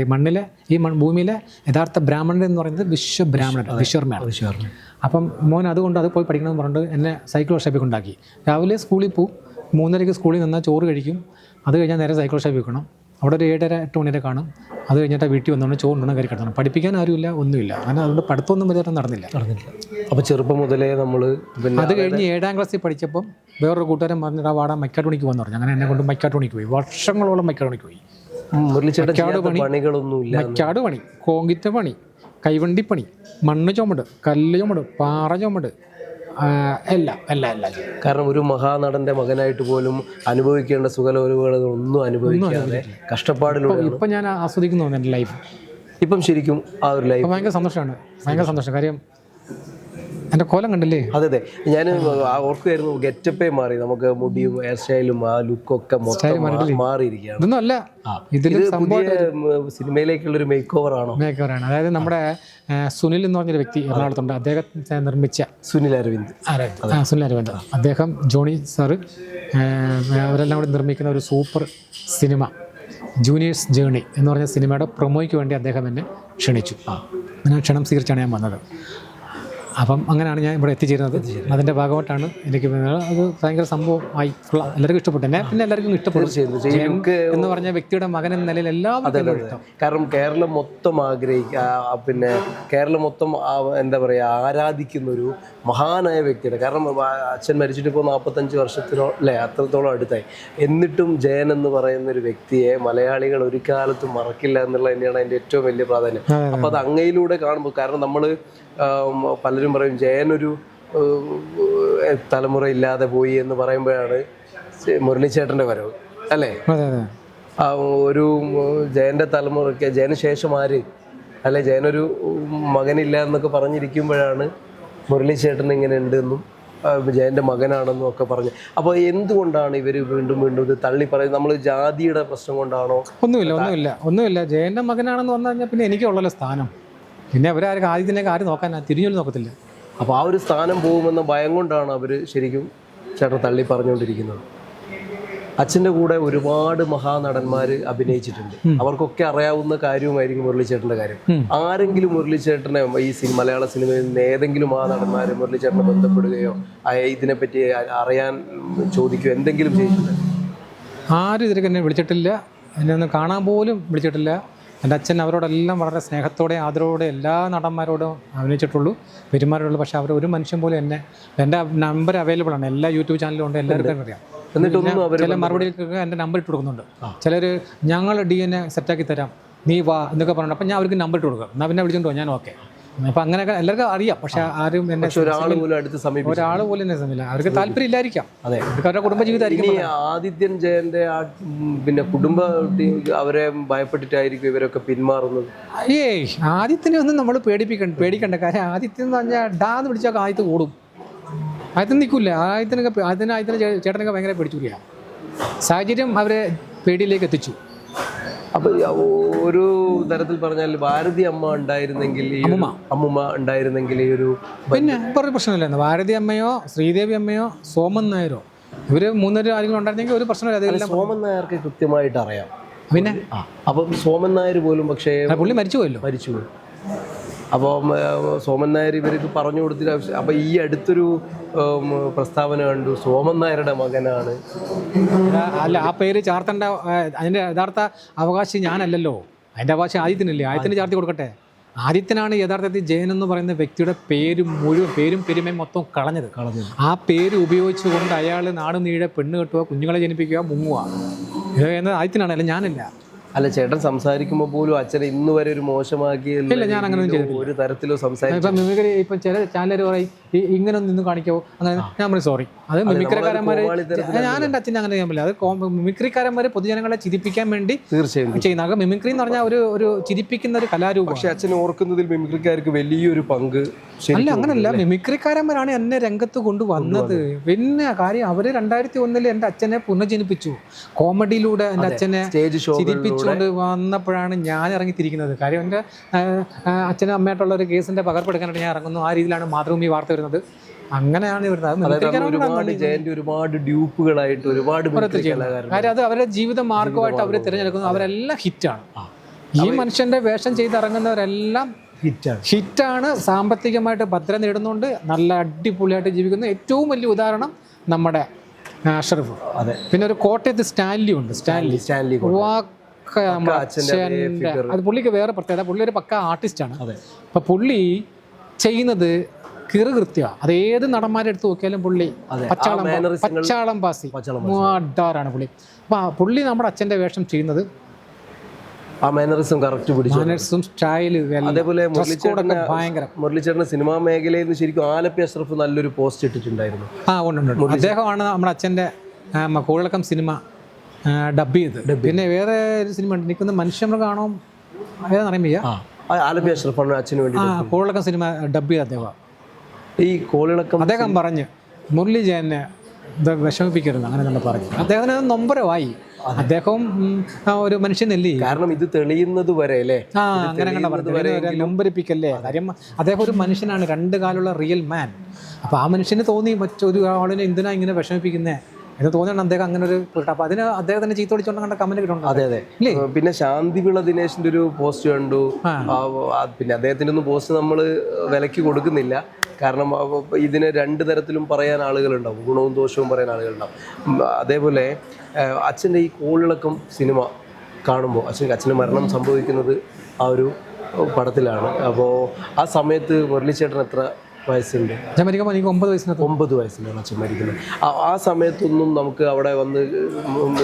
മണ്ണിലെ ഈ മൺ ഭൂമിയിലെ യഥാർത്ഥ ബ്രാഹ്മണൻ എന്ന് പറയുന്നത് വിശ്വബ്രാഹ്മണൻ വിശ്വർമ്മയാണ് വിശ്വർമ്മ അപ്പം മോൻ അതുകൊണ്ട് അത് പോയി പഠിക്കണമെന്ന് പറഞ്ഞിട്ട് എന്നെ സൈക്കിൾ വർക്ക്ഷോപ്പിൽ കൊണ്ടാക്കി. രാവിലെ സ്കൂളിൽ പോവും. മൂന്നരയ്ക്ക് സ്കൂളിൽ നിന്നാൽ ചോറ് കഴിക്കും. അത് കഴിഞ്ഞാൽ നേരെ സൈക്കിൾ വർക്ക്ഷോപ്പിൽ വെക്കണം. അവിടെ ഒരു ഏഴര എട്ട് മണിവരെ കാണും. അത് കഴിഞ്ഞിട്ട് വീട്ടിൽ വന്നുകൊണ്ട് ചോറുണ്ടെന്ന് കയറി കിടന്നു പഠിപ്പിക്കാൻ ആരുമില്ല ഒന്നുമില്ല. അങ്ങനെ അതുകൊണ്ട് പഠിത്തമൊന്നും വലിയ നടന്നില്ല. നടന്നില്ല. അപ്പോൾ ചെറുപ്പം മുതലേ നമ്മൾ അത് കഴിഞ്ഞ് ഏഴാം ക്ലാസ്സിൽ പഠിച്ചപ്പം വേറൊരു കൂട്ടുകാരൻ പറഞ്ഞിട്ട് ആ വാടാ മൈക്കാട്ടോണിക്ക് പോകാൻ പറഞ്ഞു. അങ്ങനെ എന്നെ കൊണ്ട് മൈക്കാട്ടോണിക്ക് പോയി. വർഷങ്ങളോളം മൈക്കാട്ടോണിക്ക് പോയി. മുരളിച്ചേട്ടൻ പണി പണികളൊന്നുമില്ല മൈക്കാട് പണി കോങ്കിറ്റ പണി കൈവണ്ടി പണി മണ്ണ് ചുമട് കല്ല് ചുമട് പാറ ചുമട് എല്ലാം എല്ലാം എല്ലാം കാരണം ഒരു മഹാനടന്റെ മകനായിട്ട് പോലും അനുഭവിക്കേണ്ട സുഖലോലുകളൊന്നും അനുഭവിക്കാതെ കഷ്ടപ്പാടിലൂടെ ഇപ്പം ഞാൻ ആസ്വദിക്കുന്നു എന്റെ ലൈഫ് ഇപ്പം ശരിക്കും ആ ഒരു ലൈഫ് ഭയങ്കര സന്തോഷമാണ്. ഭയങ്കര സന്തോഷം. കാര്യം എന്റെ കോലം കണ്ടില്ലേ? അതെ അതെ. ഞാൻ ഓർക്കുമായിരുന്നു ഗെറ്റപ്പേ മാറി. നമുക്ക് മുടിയും ഹെയർ സ്റ്റൈലും ആ ലുക്കൊക്കെ മൊത്തം മാറിയിരിക്കുകയാണ്. ഇതിൽ സിനിമയിലേക്കുള്ള ഒരു മേക്ക് ഓവർ ആണോ. മേക്കവറാണ് അതായത് നമ്മുടെ സുനിൽ എന്ന് പറഞ്ഞൊരു വ്യക്തി എറണാകുളത്തുണ്ട്. അദ്ദേഹം നിർമ്മിച്ച സുനിൽ അരവിന്ദ്. ആ സുനിൽ അരവിന്ദ്. അദ്ദേഹം ജോണി സാറ് അവരെല്ലാം കൂടി നിർമ്മിക്കുന്ന ഒരു സൂപ്പർ സിനിമ ജൂനിയേഴ്സ് ജേണി എന്ന് പറഞ്ഞ സിനിമയുടെ പ്രൊമോയ്ക്ക് വേണ്ടി അദ്ദേഹം എന്നെ ക്ഷണിച്ചു. അങ്ങനെ ക്ഷണം സ്വീകരിച്ചാണ് ഞാൻ വന്നത്. അപ്പം അങ്ങനെയാണ് ഞാൻ ഇവിടെ എത്തിച്ചേരുന്നത്. അതിന്റെ ഭാഗമായിട്ടാണ് എനിക്ക് അത് ഭയങ്കര സംഭവമായി എല്ലാവർക്കും ഇഷ്ടപ്പെട്ടു. എന്നെ പിന്നെ എല്ലാവർക്കും ഇഷ്ടപ്പെട്ടു ഈ എന്ന് പറഞ്ഞ വ്യക്തിയുടെ മകൻ എന്ന നിലയിൽ എല്ലാവർക്കും ഇഷ്ടം. കാരണം കേരളം മൊത്തം ആഗ്രഹിക്കുക പിന്നെ കേരളം മൊത്തം എന്താ പറയുക ആരാധിക്കുന്ന ഒരു മഹാനായ വ്യക്തിയുടെ കാരണം അച്ഛൻ മരിച്ചിട്ട് ഇപ്പോൾ നാൽപ്പത്തഞ്ച് വർഷത്തിനോ അല്ലേ അത്രത്തോളം അടുത്തായി. എന്നിട്ടും ജയൻ എന്ന് പറയുന്ന ഒരു വ്യക്തിയെ മലയാളികൾ ഒരു കാലത്തും മറക്കില്ല എന്നുള്ളത് തന്നെയാണ് അതിന്റെ ഏറ്റവും വലിയ പ്രാധാന്യം. അപ്പോൾ അത് അങ്ങയിലൂടെ കാണുമ്പോൾ കാരണം നമ്മൾ പലരും പറയും ജയൻ ഒരു തലമുറ ഇല്ലാതെ പോയി എന്ന് പറയുമ്പോഴാണ് മുരളിച്ചേട്ടന്റെ വരവ് അല്ലേ? ആ ഒരു ജയന്റെ തലമുറയ്ക്ക് ജയന് ശേഷം ആര്? അല്ലെ ജയനൊരു മകനില്ല എന്നൊക്കെ പറഞ്ഞിരിക്കുമ്പോഴാണ് മുരളിച്ചേട്ടൻ ഇങ്ങനെ ഉണ്ടെന്നും ജയന്റെ മകനാണെന്നും ഒക്കെ പറഞ്ഞു. അപ്പോൾ എന്തുകൊണ്ടാണ് ഇവർ വീണ്ടും വീണ്ടും ഇത് തള്ളി പറയുന്നത്? നമ്മൾ ജാതിയുടെ പ്രശ്നം കൊണ്ടാണോ? ഒന്നുമില്ല ഒന്നുമില്ല ഒന്നുമില്ല. ജയന്റെ മകനാണെന്ന് വന്നു കഴിഞ്ഞാൽ പിന്നെ എനിക്കുള്ളല്ലോ സ്ഥാനം. പിന്നെ അവരാരും ആദ്യത്തിനൊക്കെ ആരും നോക്കാൻ തിരിഞ്ഞൊന്നും നോക്കത്തില്ല. അപ്പോൾ ആ ഒരു സ്ഥാനം പോകുമെന്ന ഭയം കൊണ്ടാണ് അവർ ശരിക്കും ചേട്ടൻ തള്ളി പറഞ്ഞുകൊണ്ടിരിക്കുന്നത്. അച്ഛന്റെ കൂടെ ഒരുപാട് മഹാനടന്മാർ അഭിനയിച്ചിട്ടുണ്ട്. അവർക്കൊക്കെ അറിയാവുന്ന കാര്യവുമായിരിക്കും മുരളിച്ചേട്ടന്റെ കാര്യം. ആരെങ്കിലും മുരളിച്ചേട്ടനെ ഈ സിനിമ മലയാള സിനിമയിൽ നിന്ന് ഏതെങ്കിലും മഹാനടന്മാർ മുരളിച്ചേട്ടനെ ബന്ധപ്പെടുകയോ ഇതിനെപ്പറ്റി അറിയാൻ ചോദിക്കുകയോ എന്തെങ്കിലും ചെയ്തിട്ടുണ്ട്? ആരും ഇതിലേക്ക് എന്നെ വിളിച്ചിട്ടില്ല. എന്നെ ഒന്ന് കാണാൻ പോലും വിളിച്ചിട്ടില്ല. എന്റെ അച്ഛൻ അവരോടെല്ലാം വളരെ സ്നേഹത്തോടെ ആദരവോടെ എല്ലാ നടന്മാരോടും അഭിനയിച്ചിട്ടുള്ളൂ. പെരുമാറുള്ളൂ പക്ഷേ അവർ ഒരു മനുഷ്യൻ പോലും എന്നെ എന്റെ നമ്പർ അവൈലബിൾ ആണ്. എല്ലാ യൂട്യൂബ് ചാനലും ഉണ്ട്. എല്ലാവർക്കും അറിയാം. ചില മറുപടികൾക്കൊക്കെ എന്റെ നമ്പർ ഇട്ട് കൊടുക്കുന്നുണ്ട്. ചിലർ ഞങ്ങൾ ഡി എൻ എ സെറ്റാക്കി തരാം. നീ വാ എന്നൊക്കെ പറഞ്ഞു അപ്പം ഞാൻ അവർക്ക് നമ്പർ ഇട്ട് കൊടുക്കും. എന്നാൽ പിന്നെ വിളിച്ചിട്ടുണ്ടോ ഞാൻ ഓക്കെ അപ്പം അങ്ങനെയൊക്കെ എല്ലാവർക്കും അറിയാം. പക്ഷെ ആരും എന്നെ ഒരാൾ പോലും അടുത്ത് സമീപിച്ചു ഒരാൾ പോലും എന്നെ സമയമില്ല അവർക്ക് താല്പര്യം ഇല്ലായിരിക്കാം അതെ. അവരുടെ കുടുംബ ജീവിതമായിരിക്കും ആദിത്യൻ ജയന്റെ ആ പിന്നെ കുടുംബ അവരെ ഭയപ്പെട്ടിട്ടായിരിക്കും ഇവരൊക്കെ പിന്മാറുന്നത്. ഏയ് ആദിത്യനെ ഒന്നും നമ്മൾ പേടിപ്പിക്കണ്ട പേടിക്കണ്ട. കാര്യം ആദിത്യം എന്ന് പറഞ്ഞാൽ ഡാന്ന് പിടിച്ചാൽ ആദ്യത്തെ ഓടും. ആദ്യത്തിന് നിൽക്കില്ല ആദ്യത്തിനൊക്കെ ആദ്യത്തിന് ആദ്യത്തിന് ചേട്ടനൊക്കെ ഭയങ്കര പേടിച്ചു സാഹചര്യം അവരെ പേടിയിലേക്ക് എത്തിച്ചു. അപ്പൊ ഒരു തരത്തിൽ പറഞ്ഞാൽ ഭാരതി അമ്മ ഉണ്ടായിരുന്നെങ്കിൽ ഈ ഒരു- അമ്മുമ്മ. ഉണ്ടായിരുന്നെങ്കിൽ ഈ ഒരു പിന്നെ പറഞ്ഞ പ്രശ്നമില്ലായിരുന്നു. ഭാരതി അമ്മയോ ശ്രീദേവി അമ്മയോ സോമൻ നായരോ ഇവർ മൂന്നര ആരെങ്കിലും ഉണ്ടായിരുന്നെങ്കിൽ ഒരു പ്രശ്നമില്ല. അതെല്ലാം സോമൻ നായർക്ക് കൃത്യമായിട്ട് അറിയാം. പിന്നെ? ആ അപ്പം സോമൻ നായർ പോലും പക്ഷേ പുള്ളി മരിച്ചു പോയല്ലോ മരിച്ചു അപ്പം സോമൻ നായർ ഇവർക്ക് പറഞ്ഞു കൊടുത്തിട്ട് അപ്പോൾ അപ്പം ഈ അടുത്തൊരു പ്രസ്താവന കണ്ടു. സോമൻ നായരുടെ മകനാണ്. അല്ല ആ പേര് ചാർത്തേണ്ട അതിന്റെ അതിന്റെ യഥാർത്ഥ അവകാശി ഞാനല്ലല്ലോ. അതിന്റെ അവകാശം ആദിത്യനല്ലേ? ആദ്യത്തിന് ചാർത്തി കൊടുക്കട്ടെ. ആദിത്യനാണ് യഥാർത്ഥത്തിൽ ജയൻ എന്ന് പറയുന്ന വ്യക്തിയുടെ പേരും മുഴുവൻ പേരും പെരുമയും മൊത്തം കളഞ്ഞത്. കളഞ്ഞത്. ആ പേര് ഉപയോഗിച്ചുകൊണ്ട് അയാൾ നാട് പെണ്ണ് കെട്ടുക കുഞ്ഞുങ്ങളെ ജനിപ്പിക്കുക മുങ്ങുക. എന്നത് ആദിത്യനാണ് അല്ല ഞാനല്ല. അല്ല ചേട്ടൻ സംസാരിക്കുമ്പോൾ പോലും അച്ഛനെ ഇന്ന് വരെ ഒരു മോശമാക്കി ഇല്ല, ഞാൻ അങ്ങനെ. ഒരു തരത്തിലോ സംസാരിക്കും മിമിക്രി ഇപ്പം ചില ചാനലുകാർ പറയും ഇങ്ങനെ നിന്ന് കാണിക്കാവോ? അങ്ങനെ ഞാൻ പറയും സോറി അത് മിമിക്രിക്കാരന്മാരെ ഞാൻ എന്റെ അച്ഛനെ അങ്ങനെ ചെയ്യാൻ പറ്റില്ല അത് മിമിക്രിക്കാരന്മാരെ പൊതുജനങ്ങളെ ചിരിപ്പിക്കാൻ വേണ്ടി തീർച്ചയായും ചെയ്യുന്ന മിമിക്രി എന്ന് പറഞ്ഞാൽ ഒരു ഒരു ചിരിപ്പിക്കുന്ന ഒരു കലാരൂപം പക്ഷെ അച്ഛൻ ഓർക്കുന്നതിൽ മിമിക്രിക്കാർക്ക് വലിയൊരു പങ്ക് അല്ല അങ്ങനല്ല. മിമിക്രിക്കാരന്മാരാണ് എന്നെ രംഗത്ത് കൊണ്ടുവന്നത്. പിന്നെ കാര്യം അവർ രണ്ടായിരത്തി ഒന്നിൽ എന്റെ അച്ഛനെ പുനർജനിപ്പിച്ചു. കോമഡിയിലൂടെ എന്റെ അച്ഛനെ സ്റ്റേജ് ഷോ ചിരിപ്പിച്ചുകൊണ്ട് വന്നപ്പോഴാണ് ഞാൻ ഇറങ്ങിത്തിരിക്കുന്നത്. കാര്യം എന്റെ അച്ഛനും അമ്മയായിട്ടുള്ള ഒരു കേസിന്റെ പകർപ്പെടുക്കാനായിട്ട് ഞാൻ ഇറങ്ങുന്നു. ആ രീതിയിലാണ് മാതൃഭൂമി വാർത്ത വരുന്നത്. അങ്ങനെയാണ് ഒരുപാട് ജയന്റെ ഒരുപാട് ഡ്യൂപ്പുകളായിട്ട് ഒരുപാട് കാര്യം അത് അവരുടെ ജീവിത മാർഗമായിട്ട് അവരെ തിരഞ്ഞെടുക്കുന്നു. അവരെല്ലാം ഹിറ്റാണ്. ഈ മനുഷ്യന്റെ വേഷം ചെയ്തിറങ്ങുന്നവരെല്ലാം ഹിറ്റാണ്. ഹിറ്റാണ്. സാമ്പത്തികമായിട്ട് ഭദ്രത നേടുന്നുണ്ട്. നല്ല അടിപൊളിയായിട്ട് ജീവിക്കുന്ന. ഏറ്റവും വലിയ ഉദാഹരണം നമ്മുടെ അഷറഫ് അതെ. പിന്നെ ഒരു കോട്ടയത്ത് സ്റ്റാൻലി ഉണ്ട്. Stanley Stanley. വാക്ക നമ്മുടെ അച്ഛന്റെ അതേ പുള്ളിക്ക് വേറെ പ്രത്യേകത. പുള്ളി ഒരു പക്ക ആർട്ടിസ്റ്റാണ്. അപ്പൊ പുള്ളി ചെയ്യുന്നത് കിറുകൃത്യമാണ് അത് ഏത് നടന്മാരെ എടുത്ത് നോക്കിയാലും പുള്ളി പച്ചാളം പച്ചാളം പാസി. പച്ചളം പുള്ളി. അപ്പൊ പുള്ളി നമ്മുടെ അച്ഛന്റെ വേഷം ചെയ്യുന്നത് ആ മാനറിസം കറക്റ്റ് പിടിച്ചു മാനേഴ്സും സ്റ്റൈൽ അതേപോലെ മുരളിച്ചേട്ടൻ സിനിമാ മേഖലയിൽ നിന്ന് ശരിക്കും ആലപ്പി അഷ്റഫ് നല്ലൊരു പോസ്റ്റ് ഇട്ടിട്ടുണ്ടായിരുന്നു. ആ ഉണ്ട് അദ്ദേഹമാണ് നമ്മുടെ അച്ഛന്റെ കോഴിളക്കം സിനിമ ഡബ് ചെയ്ത്. പിന്നെ വേറെ ഒരു സിനിമ ഉണ്ട്. എനിക്കൊന്ന് മനുഷ്യമൃഗാണോ? ഏതാണെന്ന് അറിയാൻ വയ്യ. ആ ആ ആലപ്പി അഷ്റഫാണ് അച്ഛന് വേണ്ടി ആ കോളിളക്കം സിനിമ ഡബ് ചെയ്ത് അദ്ദേഹം. ഈ കോളിളക്കം അദ്ദേഹം പറഞ്ഞ് മുരളി ജയനെ വിഷമിപ്പിക്കരുത് അങ്ങനെ തന്നെ പറഞ്ഞു. അദ്ദേഹത്തിന് നൊമ്പരമായി. അദ്ദേഹവും ഒരു മനുഷ്യനല്ലേ കാരണം ഇത് തെളിയുന്നത് വരെ അല്ലേ? ആ അങ്ങനെ നൊമ്പരിപ്പിക്കല്ലേ? കാര്യം അദ്ദേഹം ഒരു മനുഷ്യനാണ് രണ്ട് കാലുള്ള റിയൽ മാൻ അപ്പോൾ ആ മനുഷ്യന് തോന്നി മറ്റൊരു ആളിനെ എന്തിനാ ഇങ്ങനെ വിഷമിപ്പിക്കുന്നേ? എന്ന് തോന്നിയാണ് അദ്ദേഹം അങ്ങനെ ഒരു അപ്പൊ അതിന് അദ്ദേഹത്തിന് ചീത്ത വിളിച്ചോണ്ട് കണ്ട കമന്റ് കിട്ടുന്നുണ്ട് അതെ അതെ. പിന്നെ ശാന്തിവിള ദിനേശിന്റെ ഒരു പോസ്റ്റ് കണ്ടു. പിന്നെ അദ്ദേഹത്തിന്റെ ഒന്നും പോസ്റ്റ് നമ്മൾ വിലക്ക് കൊടുക്കുന്നില്ല. കാരണം ഇതിനെ രണ്ട് തരത്തിലും പറയാൻ ആളുകളുണ്ടാവും. ഗുണവും ദോഷവും പറയാൻ ആളുകളുണ്ടാവും. അതേപോലെ അച്ഛന്റെ ഈ കോളിളക്കം സിനിമ കാണുമ്പോൾ അച്ഛൻ അച്ഛന്റെ മരണം സംഭവിക്കുന്നത് ആ ഒരു പടത്തിലാണ്. അപ്പോൾ ആ സമയത്ത് മുരളിച്ചേട്ടൻ എത്ര വയസ്സുണ്ട്. ഞാൻ മരിക്കുമ്പോൾ എനിക്ക് ഒമ്പത് വയസ്സിനകത്ത്? ഒമ്പത് വയസ്സിലാണ് അച്ഛൻ മരിക്കുന്നത്. ആ- സമയത്തൊന്നും നമുക്ക് അവിടെ വന്ന്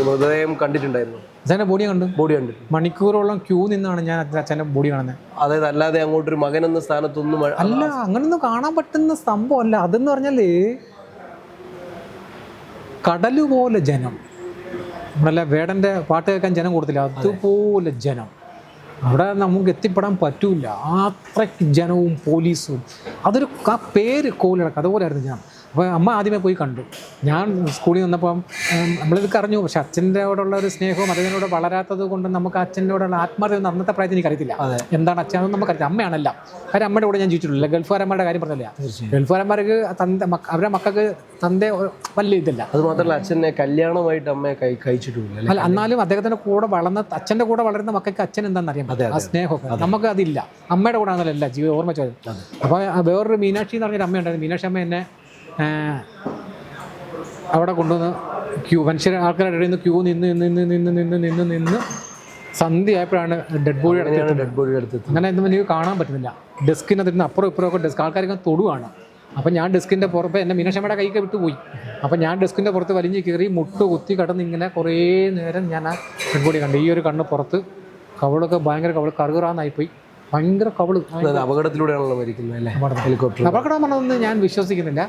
മൃതദേഹം കണ്ടിട്ടുണ്ടായിരുന്നു. അച്ഛന്റെ ബോഡി കണ്ടു ബോഡി കണ്ടു മണിക്കൂറോളം ക്യൂ നിന്നാണ് ഞാൻ അച്ഛന്റെ ബോഡി കാണുന്നത് അതായത് അല്ലാതെ അങ്ങോട്ടൊരു മകൻ എന്ന സ്ഥാനത്തൊന്നും അല്ല അങ്ങനൊന്നും കാണാൻ പറ്റുന്ന സംഭവം അല്ല അതെന്ന് പറഞ്ഞാൽ കടലുപോലെ ജനം. നമ്മളല്ല വേടന്റെ പാട്ട് കേൾക്കാൻ ജനം കൊടുത്തില്ല. അതുപോലെ ജനം. അവിടെ നമുക്ക് എത്തിപ്പെടാൻ പറ്റൂല. അത്രയ്ക്ക് ജനവും പോലീസും. അതൊരു ആ പേര് അതുപോലെ ആയിരുന്നു ജനം അപ്പോൾ അമ്മ ആദ്യമേ പോയി കണ്ടു. ഞാൻ സ്കൂളിൽ നിന്നപ്പം നമ്മളിത് അറിഞ്ഞു. പക്ഷെ അച്ഛന്റെയോടുള്ള ഒരു സ്നേഹവും അതിനോട് വളരാത്തത് കൊണ്ട് നമുക്ക് അച്ഛന്റെയോടുള്ള ആത്മാർത്ഥത അന്നത്തെ പ്രായത്തിൽ എനിക്ക് അറിയത്തില്ല എന്താണ് അച്ഛനൊന്നും നമുക്ക് നമുക്കറിയില്ല അമ്മയാണല്ല. കാര്യം അമ്മയുടെ കൂടെ ഞാൻ ജീവിച്ചിട്ടില്ല ഗൾഫുകാരന്മാരുടെ കാര്യം പറഞ്ഞില്ല? ഗൾഫുകാരന്മാർക്ക് തന്റെ അവരുടെ മക്കൾക്ക് തന്റെ വലിയ ഇതില്ല. അത് മാത്രമല്ല അച്ഛനെ കല്യാണമായിട്ട് അമ്മയെ കൈ അല്ല? എന്നാലും അദ്ദേഹത്തിന്റെ കൂടെ വളർന്ന അച്ഛന്റെ കൂടെ വളരുന്ന മക്കൾക്ക് അച്ഛൻ എന്താണെന്ന് പറ്റും ആ സ്നേഹമൊക്കെ നമുക്ക് അതില്ല. അമ്മയുടെ കൂടെ ആണല്ലോ അല്ല ജീവിതം ഓർമ്മ ചോദ്യം അപ്പോൾ വേറൊരു മീനാക്ഷി എന്ന് പറഞ്ഞൊരു അമ്മയുണ്ടായിരുന്നു. മീനാക്ഷി അമ്മ എന്നെ അവിടെ കൊണ്ടുവന്ന് ക്യൂ മനുഷ്യർ ആൾക്കാരുടെ ഇടയിൽ നിന്ന് ക്യൂ നിന്ന് നിന്ന് നിന്ന് നിന്ന് നിന്ന് നിന്ന് സന്ധ്യ ആയപ്പോഴാണ് ഡെഡ് ബോഡി അടുത്ത് ഡെഡ് ബോഡി എടുത്തെത്തി അങ്ങനെ എന്തും എനിക്ക് കാണാൻ പറ്റുന്നില്ല. ഡെസ്കിനകത്തിരുന്ന് അപ്പുറം ഇപ്പുറം ഒക്കെ ഡെസ്ക് ആൾക്കാരൊക്കെ തൊടുവാണ്. അപ്പം ഞാൻ ഡെസ്കിന്റെ പുറത്ത് എന്റെ മീനക്ഷമയുടെ കൈക്ക് വിട്ടുപോയി അപ്പം ഞാൻ ഡെസ്കിന്റെ പുറത്ത് വലിഞ്ഞ് കയറി മുട്ട് കുത്തി കടന്ന് ഇങ്ങനെ കുറേ നേരം ഞാൻ ആ ഡെഡ് ബോഡി കണ്ടു ഈ ഒരു കണ്ണ് പുറത്ത് കവളൊക്കെ ഭയങ്കര കവൾ കറുകറാന്നായിപ്പോയി. ഭയങ്കര കവൾ. അപകടത്തിലൂടെയാണല്ലോ മരിക്കുന്നത് അല്ലേ? ഹെലികോപ്റ്റർ അപകടം പറഞ്ഞതൊന്നും ഞാൻ വിശ്വസിക്കുന്നില്ല.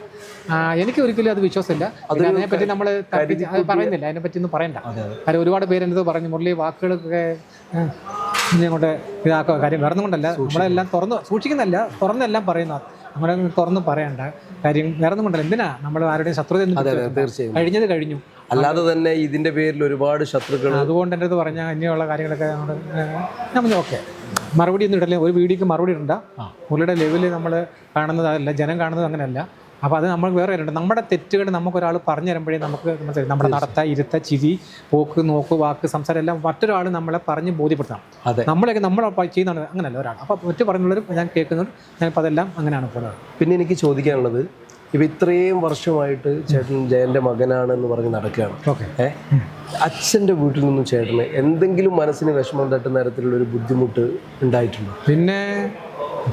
എനിക്ക് ഒരിക്കലും അത് വിശ്വാസമില്ല. അതിനെപ്പറ്റി നമ്മൾ പറയുന്നില്ല. അതിനെപ്പറ്റി ഒന്നും പറയണ്ട കാര്യം ഒരുപാട് പേര് എന്തോ പറഞ്ഞു. മുരളി വാക്കുകളൊക്കെ ഇങ്ങോട്ട് ഇനി അങ്ങോട്ട് ഇതാക്കുക കാര്യം വേറെ കൊണ്ടല്ല. നമ്മളെല്ലാം തുറന്ന് സൂക്ഷിക്കുന്നല്ല തുറന്നെല്ലാം പറയുന്ന നമ്മളെ തുറന്ന് പറയണ്ട. കാര്യം വേറെ കൊണ്ടല്ല. എന്തിനാ? നമ്മൾ ആരുടെയും ശത്രുത തീർച്ചയായും. കഴിഞ്ഞത് കഴിഞ്ഞു. അല്ലാതെ തന്നെ ഇതിന്റെ പേരിൽ ഒരുപാട് ശത്രുക്കൾ അതുകൊണ്ട് എന്റെ അടുത്ത് പറഞ്ഞാൽ ഇനിയുള്ള കാര്യങ്ങളൊക്കെ നമ്മൾ ഞാൻ ഓക്കെ മറുപടി ഒന്നും ഇടല്ലേ? ഒരു വീഡിയോക്ക് മറുപടി ഇടണ്ട. പുള്ളിയുടെ ലെവലിൽ നമ്മൾ കാണുന്നത് അതല്ല ജനം കാണുന്നത് അങ്ങനെയല്ല. അപ്പോൾ അത് നമ്മൾ വേറെ ഉണ്ട് നമ്മുടെ തെറ്റുകൾ നമുക്കൊരാൾ പറഞ്ഞു തരുമ്പോഴേ നമുക്ക് മനസ്സിലായി. നമ്മുടെ നടത്ത ഇരുത്ത ചിരി പോക്ക് നോക്ക് വാക്ക് സംസാരം എല്ലാം മറ്റൊരാൾ നമ്മളെ പറഞ്ഞ് ബോധ്യപ്പെടുത്തണം. അതെ. നമ്മളൊക്കെ നമ്മൾ ചെയ്യുന്നതാണ്. അങ്ങനെയല്ല ഒരാൾ. അപ്പോൾ മറ്റു പറഞ്ഞുള്ളവർ ഞാൻ കേൾക്കുന്നുണ്ട്. ഞാനിപ്പോൾ അതെല്ലാം അങ്ങനെയാണ് പോകുന്നത് പിന്നെ എനിക്ക് ചോദിക്കാനുള്ളത് ഇപ്പൊ ഇത്രയും വർഷമായിട്ട് ചേട്ടൻ ജയന്റെ മകനാണ് എന്ന് പറഞ്ഞ് നടക്കുകയാണ്. അച്ഛന്റെ വീട്ടിൽ നിന്നും ചേട്ടന് എന്തെങ്കിലും മനസ്സിന് വിഷമം തട്ടുന്ന തരത്തിലുള്ള ഒരു ബുദ്ധിമുട്ട് ഉണ്ടായിട്ടുണ്ടോ? പിന്നെ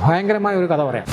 ഭയങ്കരമായ ഒരു കഥ പറയാം.